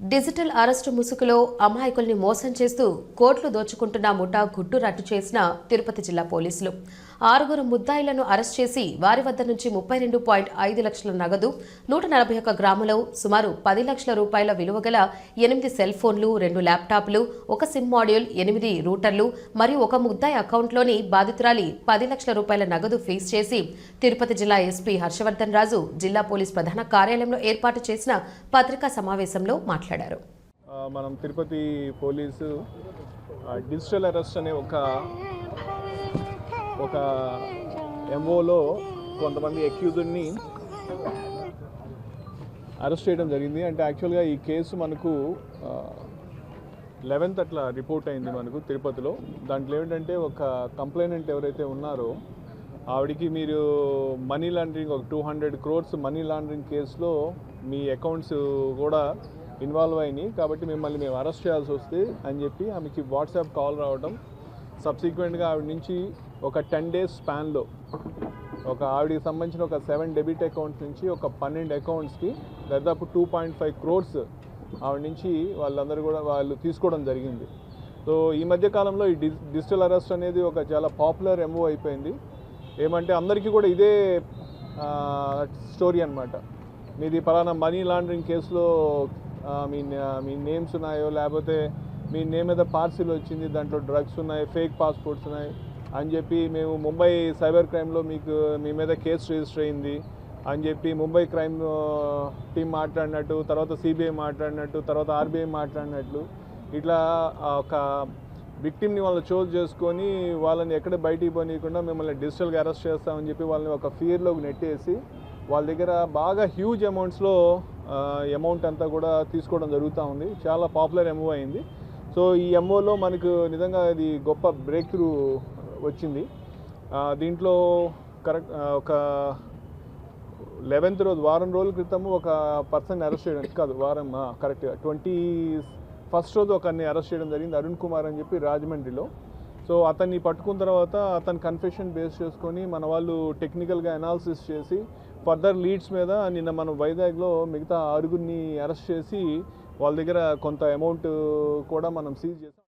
Digital arrest ముసుగులో అమాయకుల్ని మోసం చేస్తూ కోట్లు దోచుకుంటున్న ముఠా గుట్టు రట్టు చేసిన తిరుపతి జిల్లా పోలీసులు. ఆరుగురు ముద్దాయిలను అరెస్ట్ చేసి వారి వద్ద నుంచి ముప్పై రెండు పాయింట్ ఐదు లక్షల నగదు నూట నలభై ఒక్క గ్రాములు సుమారు పది లక్షల రూపాయల విలువ గల ఎనిమిది సెల్ ఫోన్లు రెండు ల్యాప్టాప్లు ఒక సిమ్ మాడ్యూల్ ఎనిమిది రూటర్లు మరియు ఒక ముద్దాయి అకౌంట్లోని బాధితురాలి పది లక్షల రూపాయల నగదు ఫీజ్ చేసి తిరుపతి జిల్లా ఎస్పీ హర్షవర్ధన్ రాజు జిల్లా పోలీస్ ప్రధాన కార్యాలయంలో ఏర్పాటు చేసిన పత్రికా సమావేశంలో మాట్లాడారు. మాట్లాడారు. మనం తిరుపతి పోలీసు డిజిటల్ అరెస్ట్ అనే ఒక ఒక ఎంఓలో కొంతమంది అక్యూజ్డ్ని అరెస్ట్ చేయడం జరిగింది. అంటే యాక్చువల్గా ఈ కేసు మనకు లెవెన్త్ అట్లా రిపోర్ట్ అయింది మనకు తిరుపతిలో. దాంట్లో ఏంటంటే ఒక కంప్లైనెంట్ ఎవరైతే ఉన్నారో ఆవిడికి మీరు మనీ లాండరింగ్ ఒక two hundred crores money laundering కేసులో మీ అకౌంట్స్ కూడా ఇన్వాల్వ్ అయినాయి. కాబట్టి మిమ్మల్ని మేము అరెస్ట్ చేయాల్సి వస్తే అని చెప్పి ఆమెకి వాట్సాప్ కాల్ రావడం. సబ్సిక్వెంట్గా ఆవిడ నుంచి ఒక టెన్ డేస్ స్పాన్లో ఒక ఆవిడకి సంబంధించిన ఒక సెవెన్ డెబిట్ అకౌంట్స్ నుంచి ఒక పన్నెండు అకౌంట్స్కి దాదాపు టూ పాయింట్ ఫైవ్ క్రోర్స్ ఆవిడ నుంచి వాళ్ళందరూ కూడా వాళ్ళు తీసుకోవడం జరిగింది. సో ఈ మధ్య కాలంలో ఈ డిజిటల్ అరెస్ట్ అనేది ఒక చాలా పాపులర్ ఎంఓ అయిపోయింది. ఏమంటే అందరికీ కూడా ఇదే స్టోరీ అనమాట మీది పలానా మనీ లాండరింగ్ కేసులో మీ మీ నేమ్స్ ఉన్నాయో లేకపోతే మీ నేమ్ మీద పార్సిల్ వచ్చింది దాంట్లో డ్రగ్స్ ఉన్నాయి ఫేక్ పాస్పోర్ట్స్ ఉన్నాయి అని చెప్పి మేము ముంబై సైబర్ క్రైమ్లో మీకు మీ మీద కేసు రిజిస్టర్ అయింది అని చెప్పి ముంబై క్రైమ్ టీం మాట్లాడినట్టు తర్వాత సిబిఐ మాట్లాడినట్టు తర్వాత ఆర్బీఐ మాట్లాడినట్లు ఇట్లా ఒక విక్టిమ్ని వాళ్ళు చోజ్ చేసుకొని వాళ్ళని ఎక్కడ బయటికి పోనీయకుండా మిమ్మల్ని డిజిటల్గా అరెస్ట్ చేస్తామని చెప్పి వాళ్ళని ఒక ఫియర్లోకి నెట్టేసి వాళ్ళ దగ్గర బాగా హ్యూజ్ అమౌంట్స్లో అమౌంట్ అంతా కూడా తీసుకోవడం జరుగుతూ ఉంది. చాలా పాపులర్ ఎంఓ అయింది. సో ఈ ఎంఓలో మనకు నిజంగా ఇది గొప్ప బ్రేక్ త్రూ వచ్చింది దీంట్లో కరెక్ట్ ఒక లెవెన్త్ రోజు వారం రోజుల క్రితం ఒక పర్సన్ అరెస్ట్ చేయడం కాదు వారం కరెక్ట్గా ట్వంటీ ఫస్ట్ రోజు ఒకరిని అరెస్ట్ చేయడం జరిగింది అరుణ్ కుమార్ అని చెప్పి రాజమండ్రిలో. సో అతన్ని పట్టుకున్న తర్వాత అతని కన్ఫెషన్ బేస్ చేసుకొని మన వాళ్ళు టెక్నికల్గా అనాలిసిస్ చేసి ఫర్దర్ లీడ్స్ మీద నిన్న మనం వైజాగ్లో మిగతా ఆరుగురిని అరెస్ట్ చేసి వాళ్ళ దగ్గర కొంత అమౌంట్ కూడా మనం సీజ్ చేసాం.